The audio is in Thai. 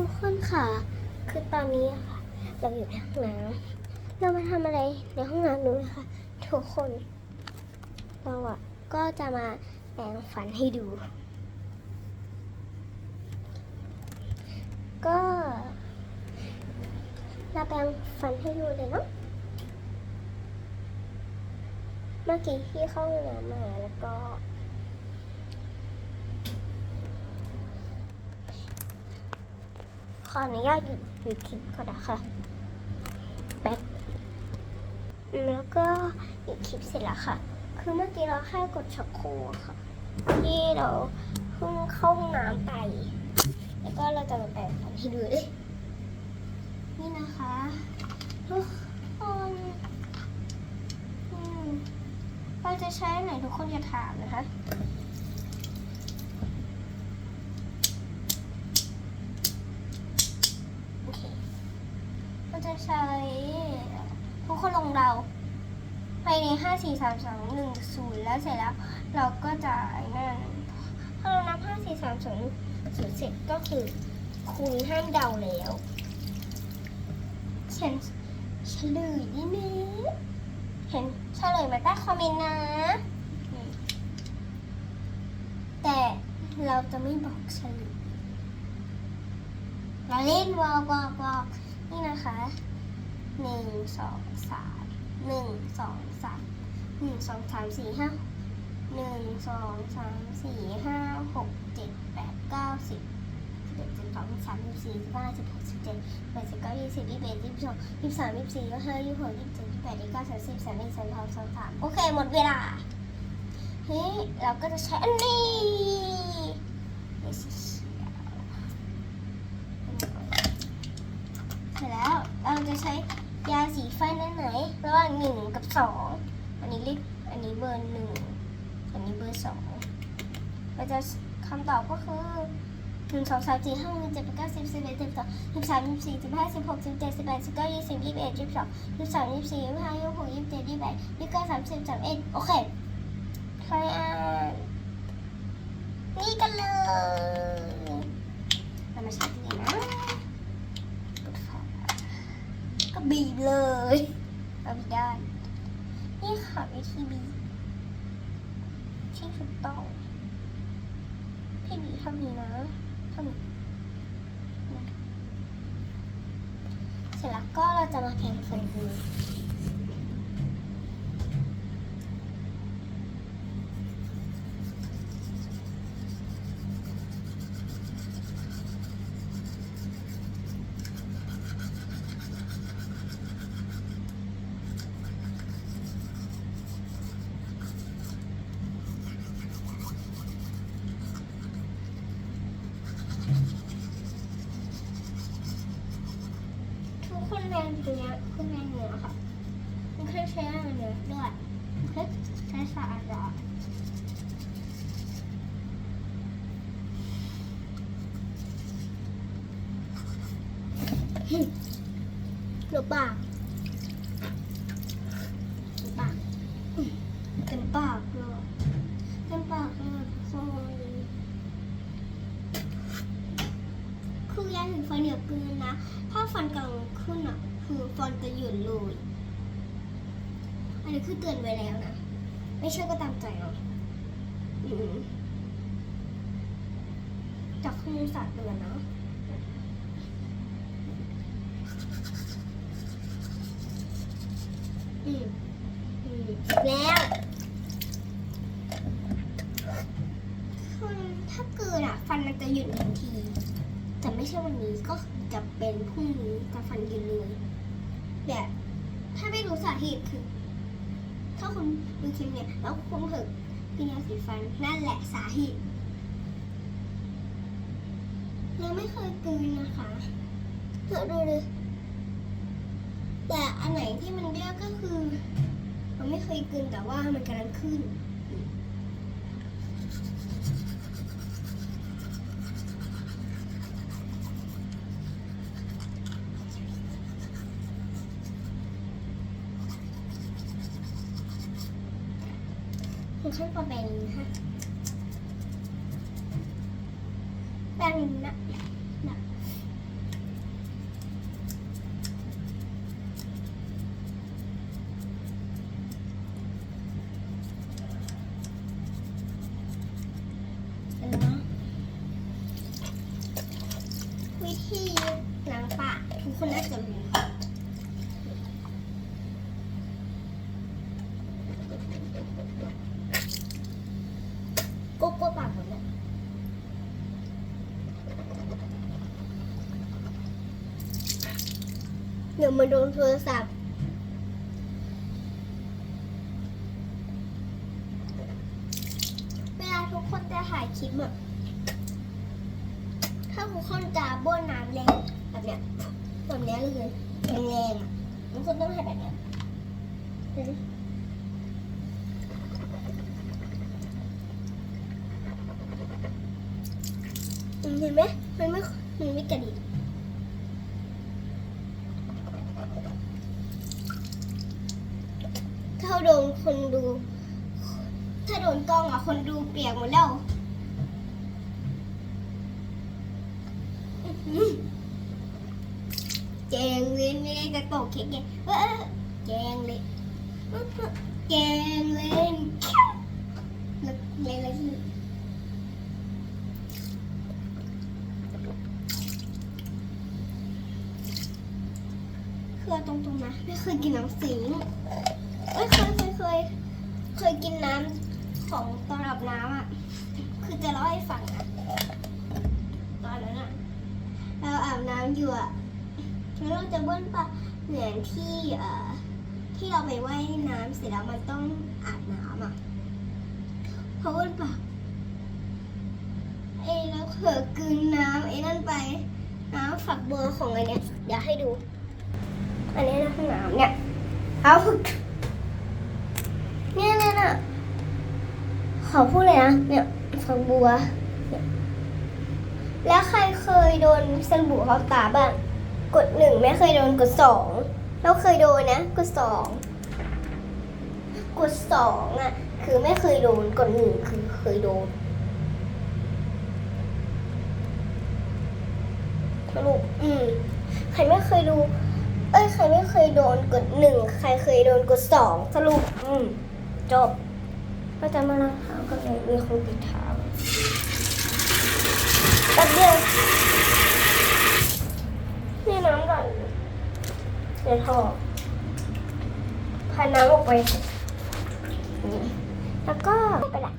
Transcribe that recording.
ทุกคนค่ะ คือตอนนี้ค่ะ เราอยู่ในห้องน้ำเรามาทำอะไรในห้องน้ำนู้นนะคะทุกคน เราอะก็จะมาแปรงฟันให้ดู ก็เราแปรงฟันให้ดูเลยเนาะเมื่อกี้ที่เข้าห้องน้ำมาแล้วก็ ออนุญาตหยุดหยุดคลิปก่อนนะคะแป๊บแล้วก็หยุดคลิปเสร็จแล้วค่ะ คือเมื่อกี้เราแค่กดชักโครกค่ะ ที่เราเพิ่งเข้าห้องน้ำไป แล้วก็เราจะมาแปรงฟันให้ดูเลยนี่นะคะทุกคนอืมเราจะใช้ไหนทุกคนจะถามนะคะ โอเคเรา จะใช้ทุกคนลงเราภายในห้าสี่สามสองหนึ่งศูนย์แล้วเสร็จแล้ว เราก็จะนั่นถ้าเรานับห้าสี่สามสองศูนย์เสร็จก็คือคุณห้ามเดาแล้วเขียนเฉลยได้ไหมเห็นเฉลยมาใต้คอมเมนต์นะ แต่เราจะไม่บอกเฉลยเราเล่นวอลวอลวอล นี่นะคะหนึ่งสองสามหนึ่งสองสามหนึ่งสองสามสี่ห้าหนึ่งสองสามสี่ห้าหกเจ็ดแปดเก้าสิบสิบเอ็ดสิบสองสิบสามสิบสี่สิบห้าสิบหกสิบเจ็ดแปดสิบเก้ายี่สิบยี่สิบเอ็ดยี่สิบสองยี่สิบสามยี่สิบสี่ยี่สิบห้ายี่สิบหกยี่สิบเจ็ดยี่สิบแปดยี่สิบเก้าสามสิบสามเอ็ดสามสองสามสามโอเค หมดเวลาเฮ้ยเราก็จะใช้อันนี้สีเขียว เสร็จแล้วเรา จะใช้ยาสีฟันอันไหน ระหว่างหนึ่งกับสองอันนี้เลขอันนี้เบอร์หนึ่งอันนี้เบอร์สองเราจะคำตอบก็คือหนึ่งสองสามสี่ห้าหกเจ็ดแปดเก้าสิบสิบเอ็ดสิบสองสิบสามสิบสี่สิบห้าสิบหกสิบเจ็ดสิบแปดสิบเก้ายี่สิบยี่สิบเอ็ดยี่สิบสองยี่สิบสามยี่สิบสี่ยี่สิบห้ายี่สิบหกยี่สิบเจ็ดยี่สิบแปดยี่สิบเก้าสามสิบสามเอ็ดโอเคใครอ่านนี่กันเลยเรามาใช้ที่นี่นะ กดฝาก็ บีบเลยเอาไม่ได้ นี่ค่ะวิธีบีบที่ถูกต้องพี่บีบทำนี้นะทำนี้นะเสร็จแล้วก็เราจะมาแข่งฟันดู ทุกคนแรงตรงเนี้ยคือแรงเหนือค่ะมันเคยใช้แรงเหนือด้วยเคยใช้สะอาดร้อหรือเปล่า คือยาถึงฟันเหนียวกินนะ ถ้าฟันกลางขึ้นอะ คือฟันจะหยุดเลยอันนี้คือเตือนไว้แล้วนะ ไม่เชื่อก็ตามใจเนาะจากข้อมูลศาสตร์เตือนเนาะอืมอืมแล้วคือถ้าเกิดอะ ฟันมันจะหยุดทันที แต่ไม่ใช่วันนี้ก็จะเป็นพรุ่งนี้จะฟันยืนเลยแบบถ้าไม่รู้สาเหตุคือ ถ้าคุณดูคลิปเนี่ยแล้วคุณเผลอกินยาสีฟันนั่นแหละสาเหตุเราไม่เคยกลืนนะคะเดี๋ยวดูเลยแต่อันไหนที่มันเบี้ยวก็คือ เราไม่เคยกลืนแต่ว่ามันกำลังขึ้น ฉันก็เป็นฮะเป็นนะนะวิธีล้างปาทุกคนน่าจะรู้ ดี๋ยวมาโดนโทรศัพท์เวลาทุกคนจะถ่ายคลิปอะถ้าทุกคนจะบ้วนน้ำแรงแบบเนี้ยแบบเนี้ยเลยแรงๆอะทุกคนต้องถ่ายแบบเนี้ยเห็นไหมเห็นไหมมันไม่มันไม่กระดิกาโดนคนดู ถ้าโดนกล้องอะ คนดูเปียกหมดแล้วแจงเลยไม่ได้จะตกเค้กไงเออแจงเลยแจงเลยแล้วเล่นอะไรที่คือตรงๆนะ ไม่เคยกินน้ำสิง เอ้ยเคยเคยเคยเคยกินน้ำของตอนอาบน้ำอะ คือจะเล่าให้ฟังอะตอนนั้นอะ เราอาบน้ำอยู่อะแล้วเราจะเบิ้ลปะเหมือนที่เอ่อที่เราไปว่ายน้ำเสร็จแล้วมันต้องอาบน้ำอะพอเบิ้ลปะเอ้เราเผลอกลืนน้ำไอ้นั่นไป น้ำฝักบัวของไอ้เนี้ยเดี๋ยวให้ดู อันนี้นะน้ำเนี่ยเอาฝึก เนี่ยเนี่ยน่ะขอพูดเลยนะเนี่ยฝักบัวเนี่ยแล้วใครเคยโดนสบู่เข้าตาบ้าง กดหนึ่งไม่เคยโดนกดสองเราเคยโดนนะ กดสองกดสองอะ คือไม่เคยโดนกดหนึ่งคือเคยโดนสรุปอืมใครไม่เคยดู เอ้ย ใครไม่เคยโดนกดหนึ่ง ใครเคยโดนกดสองสรุป อืม จบ ก็จะมาล้างถามกันเลยมีคนปิดเท้าแป๊บเดียวนี่น้ำก่อนเดี๋ยวท่อพาน้ำออกไปนี่แล้วก็ไปละ